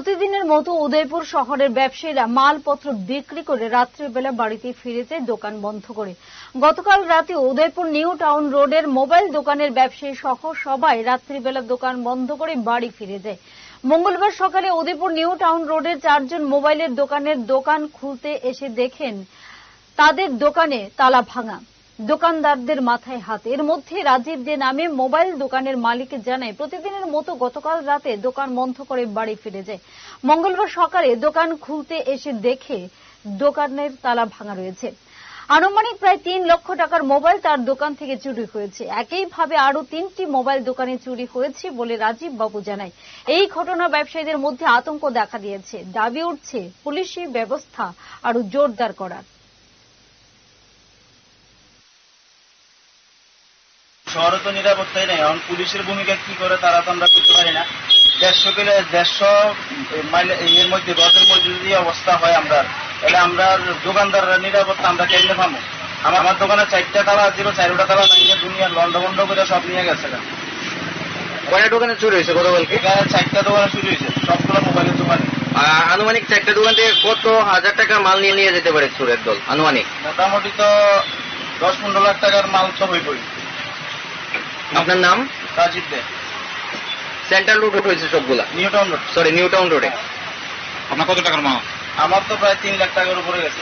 প্রতিদিনের মতো উদয়পুর শহরের ব্যবসায়ীরা মালপত্র বিক্রি করে রাত্রিবেলা বাড়িতে ফিরে যায় দোকান বন্ধ করে। গতকাল রাতে উদয়পুর নিউ টাউন রোডের মোবাইল দোকানের ব্যবসায়ী সহ সবাই রাত্রিবেলা দোকান বন্ধ করে বাড়ি ফিরে যায়। মঙ্গলবার সকালে উদয়পুর নিউ টাউন রোডের চারজন মোবাইলের দোকানের দোকান খুলতে এসে দেখেন, তাদের দোকানে তালা ভাঙা। দোকানদারদের মাথায় হাত। এর মধ্যে রাজীব দে নামে মোবাইল দোকানের মালিক জানায়, প্রতিদিনের মতো গতকাল রাতে দোকান বন্ধ করে বাড়ি ফিরে যায়। মঙ্গলবার সকালে দোকান খুলতে এসে দেখে দোকানের তালা ভাঙা রয়েছে। আনুমানিক প্রায় তিন লক্ষ টাকার মোবাইল তার দোকান থেকে চুরি হয়েছে। একইভাবে আরও তিনটি মোবাইল দোকানে চুরি হয়েছে বলে রাজীব বাবু জানায়। এই ঘটনা ব্যবসায়ীদের মধ্যে আতঙ্ক দেখা দিয়েছে। দাবি উঠছে, পুলিশি ব্যবস্থা আরও জোরদার করার। শহরে তো নিরাপত্তাই নেই এখন পুলিশের ভূমিকা কি করে তারা তো আমরা করতে পারি না। দেড়শো কিলো দেড়শো মাইল এর মধ্যে রথের মধ্যে যদি অবস্থা হয় আমরা তাহলে আমরা দোকানদাররা নিরাপত্তা আমরা কেমনে পাবো? আমার আমার দোকানে চারটা তালা ছিল চারটা তালা ভেঙে দুনিয়া লন্ড বন্ড করে সব নিয়ে গেছে। কয়টা দোকানে চুরি হয়েছে গতকালকে? চারটা দোকানে শুরু হয়েছে সবগুলো মোবাইলের দোকানে। আনুমানিক চারটা দোকান থেকে কত হাজার টাকা মাল নিয়ে নিয়ে যেতে পারে চোরের দল? আনুমানিক? মোটামুটি তো দশ পনেরো লাখ টাকার মাল তো হয়ে পড়ি আপনার নাম? রাজীব দে। সেন্ট্রাল রোড হয়েছে সবগুলা? New town road sorry new town রোডে আপনার কত টাকার মাল? আমার তো প্রায় তিন লাখ টাকার উপরে গেছে।